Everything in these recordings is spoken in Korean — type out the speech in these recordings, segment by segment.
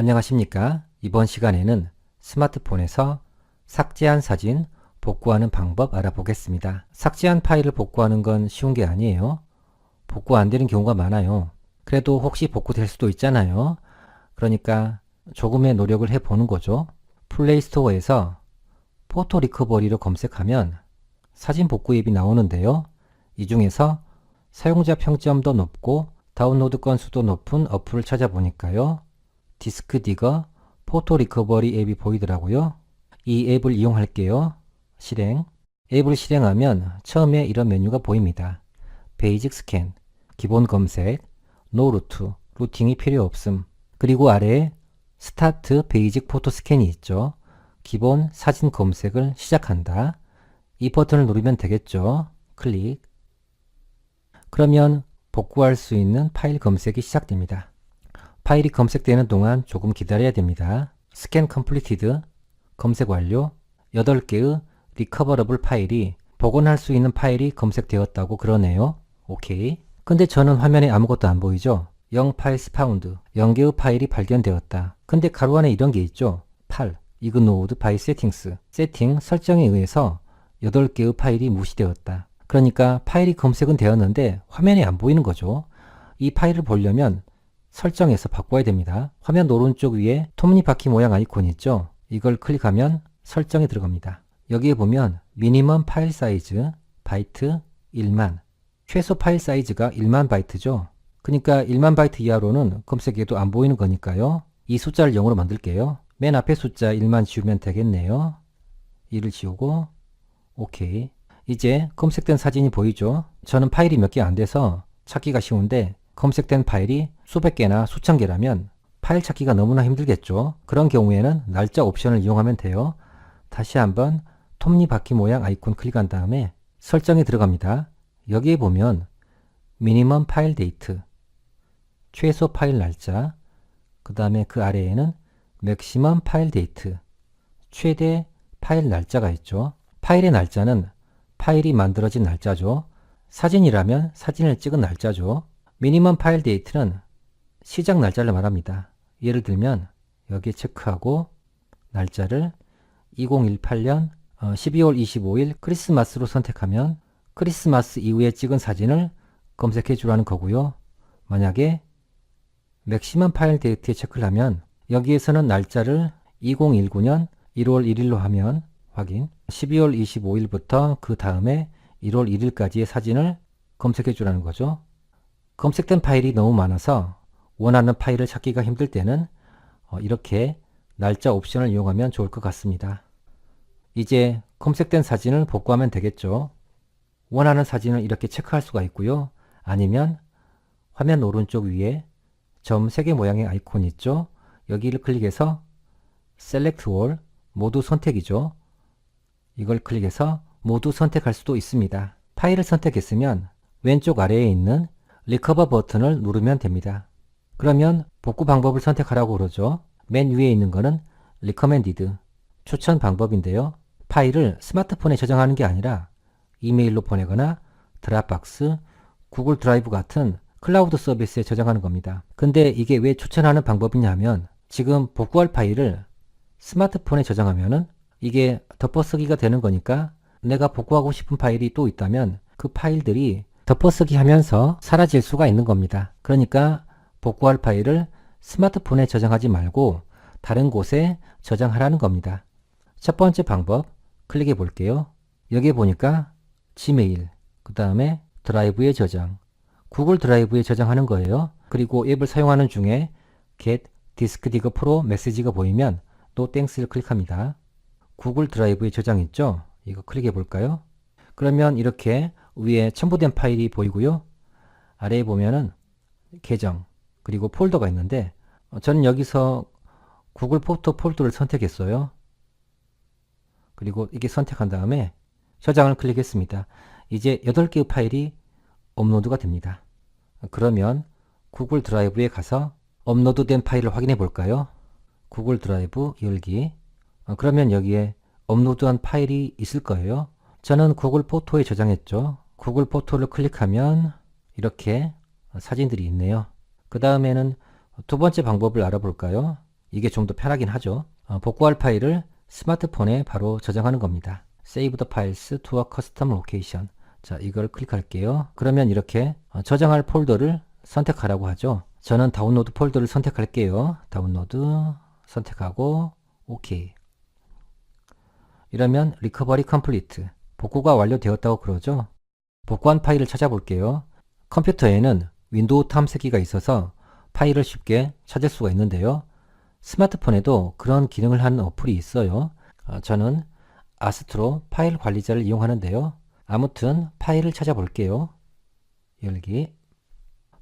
안녕하십니까. 이번 시간에는 스마트폰에서 삭제한 사진 복구하는 방법 알아보겠습니다. 삭제한 파일을 복구하는 건 쉬운 게 아니에요. 복구 안 되는 경우가 많아요. 그래도 혹시 복구될 수도 있잖아요. 그러니까 조금의 노력을 해보는 거죠. 플레이스토어에서 포토 리커버리로 검색하면 사진 복구 앱이 나오는데요. 이 중에서 사용자 평점도 높고 다운로드 건수도 높은 어플을 찾아보니까요. 디스크 디거 포토 리커버리 앱이 보이더라고요. 이 앱을 이용할게요. 실행. 앱을 실행하면 처음에 이런 메뉴가 보입니다. 베이직 스캔, 기본 검색, 노 루트, 루팅이 필요 없음. 그리고 아래에 스타트 베이직 포토 스캔이 있죠. 기본 사진 검색을 시작한다. 이 버튼을 누르면 되겠죠. 클릭. 그러면 복구할 수 있는 파일 검색이 시작됩니다. 파일이 검색되는 동안 조금 기다려야 됩니다. 스캔 컴플리티드 검색 완료 8개의 리커버러블 파일이 복원할 수 있는 파일이 검색되었다고 그러네요. 오케이. 근데 저는 화면에 아무것도 안 보이죠? 0 파일스 파운드 0개의 파일이 발견되었다. 근데 가로 안에 이런 게 있죠? 8 이그노우드 바이 세팅스 세팅 설정에 의해서 8개의 파일이 무시되었다. 그러니까 파일이 검색은 되었는데 화면에 안 보이는 거죠. 이 파일을 보려면 설정에서 바꿔야 됩니다. 화면 오른쪽 위에 톱니바퀴 모양 아이콘 있죠? 이걸 클릭하면 설정에 들어갑니다. 여기에 보면 미니멈 파일 사이즈 바이트 1만 최소 파일 사이즈가 1만 바이트죠. 그러니까 1만 바이트 이하로는 검색해도 안 보이는 거니까요. 이 숫자를 0으로 만들게요. 맨 앞에 숫자 1만 지우면 되겠네요. 2를 지우고 오케이. 이제 검색된 사진이 보이죠? 저는 파일이 몇 개 안 돼서 찾기가 쉬운데 검색된 파일이 수백 개나 수천 개라면 파일 찾기가 너무나 힘들겠죠. 그런 경우에는 날짜 옵션을 이용하면 돼요. 다시 한번 톱니바퀴 모양 아이콘 클릭한 다음에 설정에 들어갑니다. 여기에 보면 미니멈 파일 데이트, 최소 파일 날짜, 그 다음에 그 아래에는 맥시멈 파일 데이트, 최대 파일 날짜가 있죠. 파일의 날짜는 파일이 만들어진 날짜죠. 사진이라면 사진을 찍은 날짜죠. 미니멈 파일 데이트는 시작 날짜를 말합니다. 예를 들면 여기에 체크하고 날짜를 2018년 12월 25일 크리스마스로 선택하면 크리스마스 이후에 찍은 사진을 검색해 주라는 거고요. 만약에 맥시멈 파일 데이트에 체크를 하면 여기에서는 날짜를 2019년 1월 1일로 하면 확인 12월 25일부터 그 다음에 1월 1일까지의 사진을 검색해 주라는 거죠. 검색된 파일이 너무 많아서 원하는 파일을 찾기가 힘들 때는 어, 이렇게 날짜 옵션을 이용하면 좋을 것 같습니다. 이제 검색된 사진을 복구하면 되겠죠. 원하는 사진을 이렇게 체크할 수가 있고요. 아니면 화면 오른쪽 위에 점 3개 모양의 아이콘 있죠. 여기를 클릭해서 Select All 모두 선택이죠. 이걸 클릭해서 모두 선택할 수도 있습니다. 파일을 선택했으면 왼쪽 아래에 있는 리커버 버튼을 누르면 됩니다. 그러면 복구 방법을 선택하라고 그러죠. 맨 위에 있는 거는 recommended 추천 방법인데요. 파일을 스마트폰에 저장하는 게 아니라 이메일로 보내거나 드랍박스, 구글 드라이브 같은 클라우드 서비스에 저장하는 겁니다. 근데 이게 왜 추천하는 방법이냐면 지금 복구할 파일을 스마트폰에 저장하면은 이게 덮어쓰기가 되는 거니까 내가 복구하고 싶은 파일이 또 있다면 그 파일들이 덮어쓰기 하면서 사라질 수가 있는 겁니다. 그러니까 복구할 파일을 스마트폰에 저장하지 말고 다른 곳에 저장하라는 겁니다. 첫 번째 방법 클릭해 볼게요. 여기에 보니까 지메일, 그 다음에 드라이브에 저장, 구글 드라이브에 저장하는 거예요. 그리고 앱을 사용하는 중에 get 프로 메시지가 보이면 또 땡스를 클릭합니다. 구글 드라이브에 저장 있죠? 이거 클릭해 볼까요? 그러면 이렇게 위에 첨부된 파일이 보이고요. 아래에 보면은 계정 그리고 폴더가 있는데 어, 저는 여기서 구글 포토 폴더를 선택했어요. 그리고 이게 선택한 다음에 저장을 클릭했습니다. 이제 8개의 파일이 업로드가 됩니다. 그러면 구글 드라이브에 가서 업로드된 파일을 확인해 볼까요? 구글 드라이브 열기 어, 그러면 여기에 업로드한 파일이 있을 거예요. 저는 구글 포토에 저장했죠. 구글 포토를 클릭하면 이렇게 사진들이 있네요. 그 다음에는 두 번째 방법을 알아볼까요? 이게 좀 더 편하긴 하죠. 어, 복구할 파일을 스마트폰에 바로 저장하는 겁니다. Save the files to a custom location. 자, 이걸 클릭할게요. 그러면 이렇게 어, 저장할 폴더를 선택하라고 하죠. 저는 다운로드 폴더를 선택할게요. 다운로드 선택하고 OK. 이러면 리커버리 컴플리트. 복구가 완료되었다고 그러죠. 복구한 파일을 찾아볼게요. 컴퓨터에는 윈도우 탐색기가 있어서 파일을 쉽게 찾을 수가 있는데요. 스마트폰에도 그런 기능을 하는 어플이 있어요. 어, 저는 아스트로 파일 관리자를 이용하는데요. 아무튼 파일을 찾아볼게요. 열기.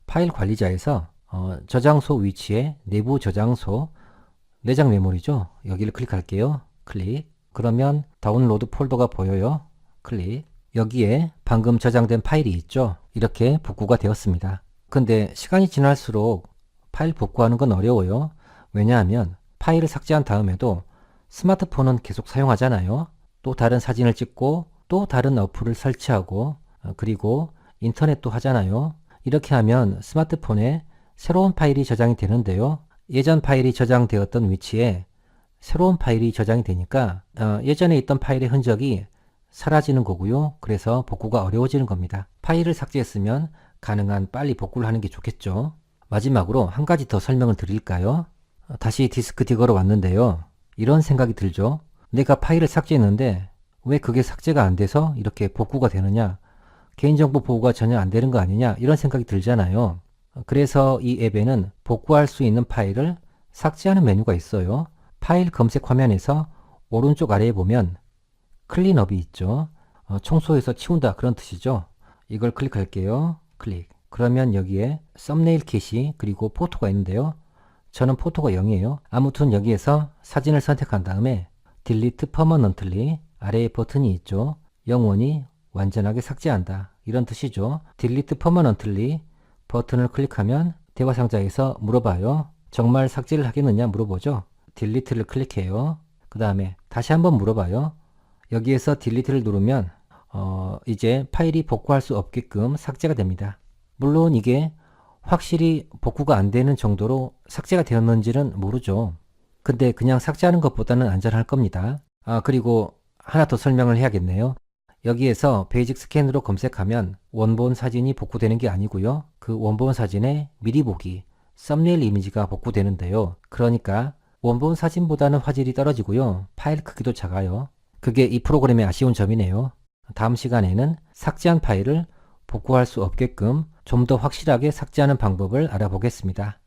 파일 관리자에서 어, 저장소 위치에 내부 저장소 내장 메모리죠. 여기를 클릭할게요. 클릭. 그러면 다운로드 폴더가 보여요. 클릭. 여기에 방금 저장된 파일이 있죠. 이렇게 복구가 되었습니다. 근데 시간이 지날수록 파일 복구하는 건 어려워요. 왜냐하면 파일을 삭제한 다음에도 스마트폰은 계속 사용하잖아요. 또 다른 사진을 찍고 또 다른 어플을 설치하고 어, 그리고 인터넷도 하잖아요. 이렇게 하면 스마트폰에 새로운 파일이 저장이 되는데요. 예전 파일이 저장되었던 위치에 새로운 파일이 저장이 되니까 어, 예전에 있던 파일의 흔적이 사라지는 거고요. 그래서 복구가 어려워지는 겁니다. 파일을 삭제했으면 가능한 빨리 복구를 하는 게 좋겠죠. 마지막으로 한 가지 더 설명을 드릴까요? 어, 다시 디스크 디거로 왔는데요. 이런 생각이 들죠. 내가 파일을 삭제했는데 왜 그게 삭제가 안 돼서 이렇게 복구가 되느냐? 개인정보 보호가 전혀 안 되는 거 아니냐? 이런 생각이 들잖아요. 어, 그래서 이 앱에는 복구할 수 있는 파일을 삭제하는 메뉴가 있어요. 파일 검색 화면에서 오른쪽 아래에 보면 클린업이 있죠. 어, 청소해서 치운다 그런 뜻이죠. 이걸 클릭할게요. 클릭. 그러면 여기에 썸네일 캣이 그리고 포토가 있는데요. 저는 포토가 0이에요. 아무튼 여기에서 사진을 선택한 다음에 딜리트 퍼머넌틀리 아래에 버튼이 있죠. 영원히 완전하게 삭제한다. 이런 뜻이죠. 딜리트 퍼머넌틀리 버튼을 클릭하면 대화 상자에서 물어봐요. 정말 삭제를 하겠느냐 물어보죠. 딜리트를 클릭해요. 그 다음에 다시 한번 물어봐요. 여기에서 딜리트를 누르면 어, 이제 파일이 복구할 수 없게끔 삭제가 됩니다. 물론 이게 확실히 복구가 안 되는 정도로 삭제가 되었는지는 모르죠. 근데 그냥 삭제하는 것보다는 안전할 겁니다. 아, 그리고 하나 더 설명을 해야겠네요. 여기에서 베이직 스캔으로 검색하면 원본 사진이 복구되는 게 아니고요. 그 원본 사진에 미리 보기, 썸네일 이미지가 복구되는데요. 그러니까 원본 사진보다는 화질이 떨어지고요. 파일 크기도 작아요. 그게 이 프로그램의 아쉬운 점이네요. 다음 시간에는 삭제한 파일을 복구할 수 없게끔 좀 더 확실하게 삭제하는 방법을 알아보겠습니다.